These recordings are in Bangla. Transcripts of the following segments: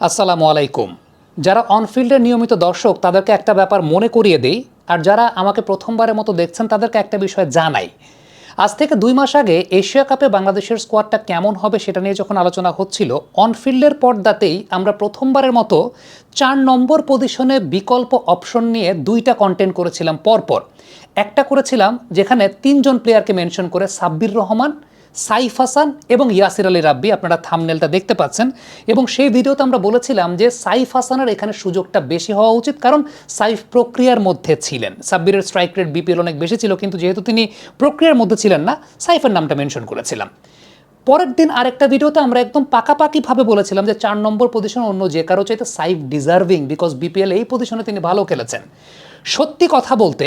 আসসালামু আলাইকুম। যারা অনফিল্ডের নিয়মিত দর্শক, তাদেরকে একটা ব্যাপার মনে করিয়ে দেই, আর যারা আমাকে প্রথমবারের মতো দেখছেন, তাদেরকে একটা বিষয় জানাই। আজ থেকে দুই মাস আগে এশিয়া কাপে বাংলাদেশের স্কোয়াডটা কেমন হবে সেটা নিয়ে যখন আলোচনা হচ্ছিল অনফিল্ডের পর্দাতেই আমরা প্রথমবারের মতো চার নম্বর পজিশনে বিকল্প অপশন নিয়ে দুইটা কন্টেন্ট করেছিলাম পরপর। একটা করেছিলাম যেখানে তিনজন প্লেয়ারকে মেনশন করে সাব্বির রহমান সাইফ হাসান এবং ইয়াসির আলী রাব্বি, আপনারা থামনেলটা দেখতে পাচ্ছেন। এবং সেই ভিডিওতে আমরা বলেছিলাম যে সাইফ হাসানের এখানে সুযোগটা বেশি হওয়া উচিত, কারণ সাইফ প্রক্রিয়ার মধ্যে ছিলেন। সাব্বিরের স্ট্রাইক রেট বিপিএল অনেক বেশি ছিল, কিন্তু যেহেতু তিনি প্রক্রিয়ার মধ্যে ছিলেন না, সাইফের নামটা মেনশন করেছিলাম। পরের দিন আরেকটা ভিডিওতে আমরা একদম পাকাপাকিভাবে বলেছিলাম যে চার নম্বর পজিশন অন্য যে কারও চাইতে সাইফ ডিজার্ভিং বিকজ বিপিএল এই পজিশনে তিনি ভালো খেলেছেন। সত্যি কথা বলতে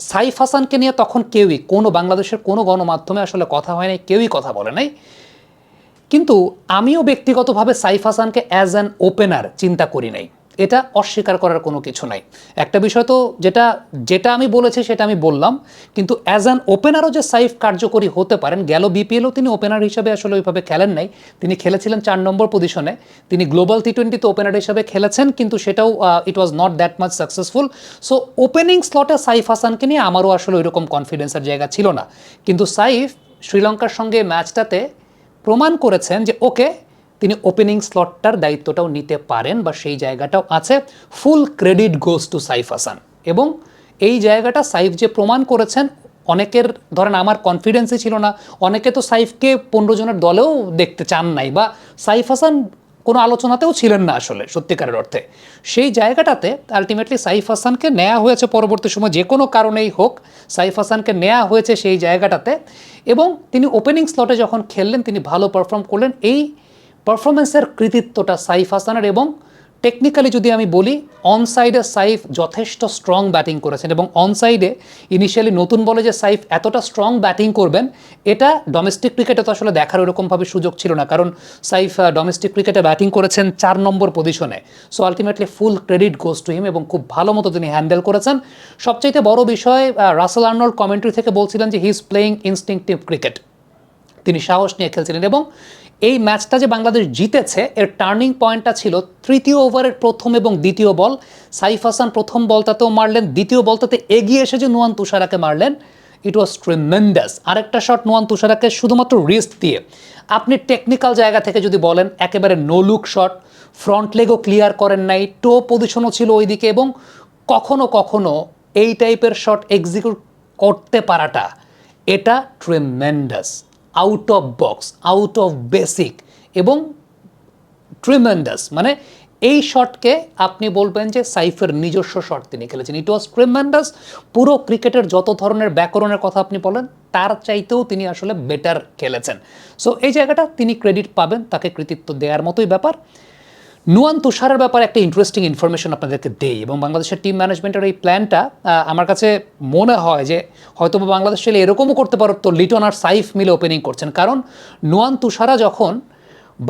সাইফ হাসানকে নিয়ে তখন কেউই, কোনো বাংলাদেশের কোনো গণমাধ্যমে আসলে কথা হয় নাই, কেউই কথা বলে নাই। কিন্তু আমিও ব্যক্তিগতভাবে সাইফ হাসানকে অ্যাজ অ্যান ওপেনার চিন্তা করি নাই। এটা অস্বীকার করার কোনো কিছু নাই। একটা বিষয় তো যেটা যেটা আমি বলেছি সেটা আমি বললাম, কিন্তু অ্যাজ অ্যান ওপেনারও যে সাইফ কার্যকরী হতে পারেন, গেল বিপিএলও তিনি ওপেনার হিসেবে আসলে ওইভাবে খেলেন নাই। তিনি খেলেছিলেন চার নম্বর পজিশনে তিনি গ্লোবাল টি টোয়েন্টিতে ওপেনার হিসেবে খেলেছেন, কিন্তু সেটাও it was not that much successful so opening স্লটে Saif হাসানকে নিয়ে আমারও আসলে ওইরকম কনফিডেন্সের জায়গা ছিল না। কিন্তু সাইফ শ্রীলঙ্কার সঙ্গে ম্যাচটাতে প্রমাণ করেছেন যে ওকে তিনি ওপেনিং স্লটটার দায়িত্বটাও নিতে পারেন বা সেই জায়গাটাও আছে। Full credit goes to Saif Hasan এবং এই জায়গাটা সাইফ যে প্রমাণ করেছেন, অনেকের ধরেন আমার কনফিডেন্সই ছিল না। অনেকে তো সাইফকে পনেরো জনের দলেও দেখতে চান নাই বা সাইফ হাসান কোনো আলোচনাতেও ছিলেন না আসলে সত্যিকারের অর্থে। সেই জায়গাটাতে আলটিমেটলি সাইফ হাসানকে নেওয়া হয়েছে পরবর্তী সময় যে কোনো কারণেই হোক সাইফ হাসানকে নেওয়া হয়েছে সেই জায়গাটাতে। এবং তিনি ওপেনিং স্লটে যখন খেললেন, তিনি ভালো পারফর্ম করলেন। এই পারফরমেন্সের কৃতিত্বটা সাইফ হাসানের এবং টেকনিক্যালি যদি আমি বলি অন সাইডে সাইফ যথেষ্ট স্ট্রং ব্যাটিং করেছেন এবং অন সাইডে ইনিশিয়ালি নতুন বলে যে সাইফ এতটা স্ট্রং ব্যাটিং করবেন, এটা ডোমেস্টিক ক্রিকেটে তো আসলে দেখার ওরকমভাবে সুযোগ ছিল না। কারণ সাইফ ডোমেস্টিক ক্রিকেটে ব্যাটিং করেছেন চার নম্বর পজিশনে so ultimately full credit goes to him এবং খুব ভালো মতো তিনি হ্যান্ডেল করেছেন। সবচাইতে বড় বিষয় রাসেল আর্নল্ড কমেন্ট্রি থেকে বলছিলেন যে he is playing instinctive cricket তিনি সাহস নিয়ে খেলছিলেন এবং এই ম্যাচটা যে বাংলাদেশ জিতেছে, এর টার্নিং পয়েন্টটা ছিল তৃতীয় ওভারের প্রথম এবং দ্বিতীয় বল। সাইফ হাসান প্রথম বলটাতেও মারলেন, দ্বিতীয় বলটাতে এগিয়ে এসে যে নুয়ান তুষারাকে মারলেন ইট ওয়াজ ট্রিমেন্ডাস আরেকটা শট নুয়ান তুষারাকে শুধুমাত্র রিস্ক দিয়ে। আপনি টেকনিক্যাল জায়গা থেকে যদি বলেন, একেবারে নো লুক শট ফ্রন্ট লেগও ক্লিয়ার করেন নাই টো পজিশনও ছিল ওইদিকে এবং কখনো কখনো এই টাইপের শট এক্সিকিউট করতে পারাটা, এটা tremendous out of box out of basic এবং ট্রিমেন্ডাস মানে এই শটকে আপনি বলবেন যে সাইফের নিজস্ব শট তিনি খেলেছেন। ইট ওয়াজ ট্রিমেন্ডাস পুরো ক্রিকেটের যত ধরনের ব্যাকরণের কথা আপনি বলেন, তার চাইতেও তিনি আসলে বেটার খেলেছেন। সো এই জায়গাটা তিনি ক্রেডিট পাবেন, তাকে কৃতিত্ব দেওয়ার মতোই ব্যাপার। নুয়ান তুষারের ব্যাপারে একটা ইন্টারেস্টিং ইনফরমেশন আপনাদেরকে দেই, এবং বাংলাদেশের টিম ম্যানেজমেন্টের এই প্ল্যানটা আমার কাছে মনে হয় যে হয়তো বাংলাদেশ চাইলে এরকমও করতে পারত লিটন আর সাইফ মিলে ওপেনিং করছেন। কারণ নুয়ান তুষারা যখন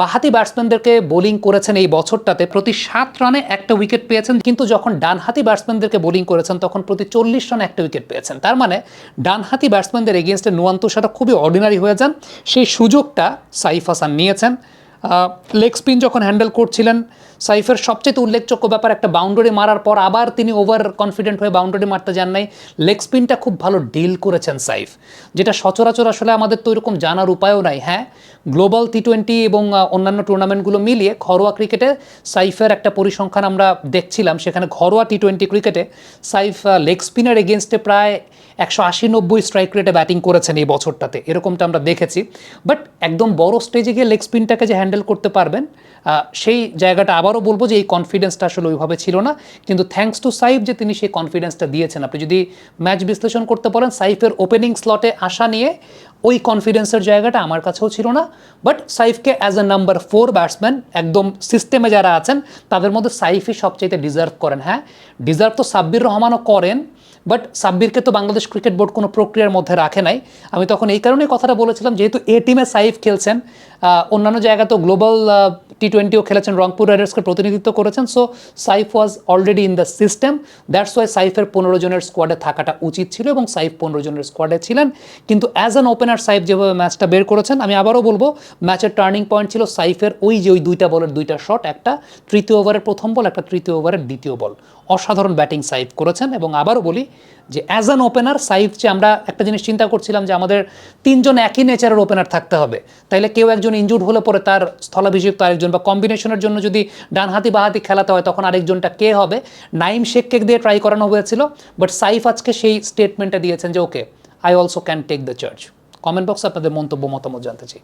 বাহাতি ব্যাটসম্যানদেরকে বোলিং করেছেন এই বছরটাতে, প্রতি সাত রানে একটা উইকেট পেয়েছেন। কিন্তু যখন ডানহাতি ব্যাটসম্যানদেরকে বোলিং করেছেন, তখন প্রতি চল্লিশ রানে একটা উইকেট পেয়েছেন। তার মানে ডানহাতি ব্যাটসম্যানদের এগেনস্টে নুয়ান তুষারা খুবই অর্ডিনারি হয়ে যান। সেই সুযোগটা সাইফ হাসান নিয়েছেন। লেগ স্পিন যখন হ্যান্ডেল করছিলেন, সাইফের সবচেয়ে উল্লেখযোগ্য ব্যাপার, একটা বাউন্ডারি মারার পর আবার তিনি ওভার কনফিডেন্ট হয়ে বাউন্ডারি মারতে যান নাই। লেগ স্পিনটা খুব ভালো ডিল করেছেন সাইফ, যেটা সচরাচর আসলে আমাদের তো এরকম জানার উপায়ও নাই হ্যাঁ? গ্লোবাল টি টোয়েন্টি এবং অন্যান্য টুর্নামেন্টগুলো মিলিয়ে ঘরোয়া ক্রিকেটে সাইফের একটা পরিসংখ্যান আমরা দেখছিলাম, সেখানে ঘরোয়া টি টোয়েন্টি ক্রিকেটে সাইফ লেগ স্পিনের এগেনস্টে প্রায় একশো আশি নব্বই স্ট্রাইক রেটে ব্যাটিং করেছেন এই বছরটাতে। এরকমটা আমরা দেখেছি। বাট একদম বড় স্টেজে গিয়ে লেগ স্পিনটাকে যে হ্যান্ডেল করতে পারবেন সেই জায়গাটা আবারও বলব যে এই কনফিডেন্সটা আসলে ওইভাবে ছিল না। কিন্তু থ্যাঙ্কস টু সাইফ যে তিনি সেই কনফিডেন্সটা দিয়েছেন। আপনি যদি ম্যাচ বিশ্লেষণ করতে পারেন সাইফের ওপেনিং স্লটে আসা নিয়ে ওই কনফিডেন্সের জায়গাটা আমার কাছেও ছিল না but সাইফকে as a number four batsman একদম সিস্টেমে যারা আছেন, তাদের মধ্যে সাইফই সবচাইতে ডিজার্ভ করেন। হ্যাঁ ডিজার্ভ তো সাব্বির রহমানও করেন বাট সাব্বিরকে তো বাংলাদেশ ক্রিকেট বোর্ড কোনো প্রক্রিয়ার মধ্যে রাখে নাই। আমি তখন এই কারণেই কথাটা বলেছিলাম, যেহেতু এ টিমে সাইফ খেলছেন অন্যান্য জায়গা তো গ্লোবাল টি টোয়েন্টিও খেলেছেন, রংপুর রাইডার্সকে প্রতিনিধিত্ব করেছেন। So Saif was already in the system that's why সাইফের পনেরো জনের স্কোয়াডে থাকাটা উচিত ছিল এবং সাইফ পনেরো জনের স্কোয়াডে ছিলেন। কিন্তু অ্যাজ অ্যান ওপেনার সাইফ যেভাবে ম্যাচটা বের করেছেন, আমি আবারও বলব ম্যাচের টার্নিং পয়েন্ট ছিল সাইফের ওই যে ওই দুইটা বলের দুইটা শট একটা তৃতীয় ওভারের প্রথম বল একটা তৃতীয় ওভারের দ্বিতীয় বল অসাধারণ ব্যাটিং সাইফ করেছেন এবং আবারও বলি যে অ্যাজ অ্যান ওপেনার সাইফ যে আমরা একটা জিনিস চিন্তা করছিলাম যে আমাদের তিনজন একই নেচারের ওপেনার থাকতে হবে। তাইলে কেউ একজন ইনজুর্ড হলে পরে তার স্থলাভিষিক্ত আরেকজন বা কম্বিনেশনের জন্য যদি ডানহাতি বাহাতি খেলাতে হয় তখন আরেকজনটা কে হবে? নাইম শেখকে দিয়ে ট্রাই করানো হয়েছিল বাট সাইফ আজকে সেই স্টেটমেন্টটা দিয়েছেন যে okay I also can take the charge comment বক্সে আপনাদের মন্তব্য, মতামত জানতে চাই।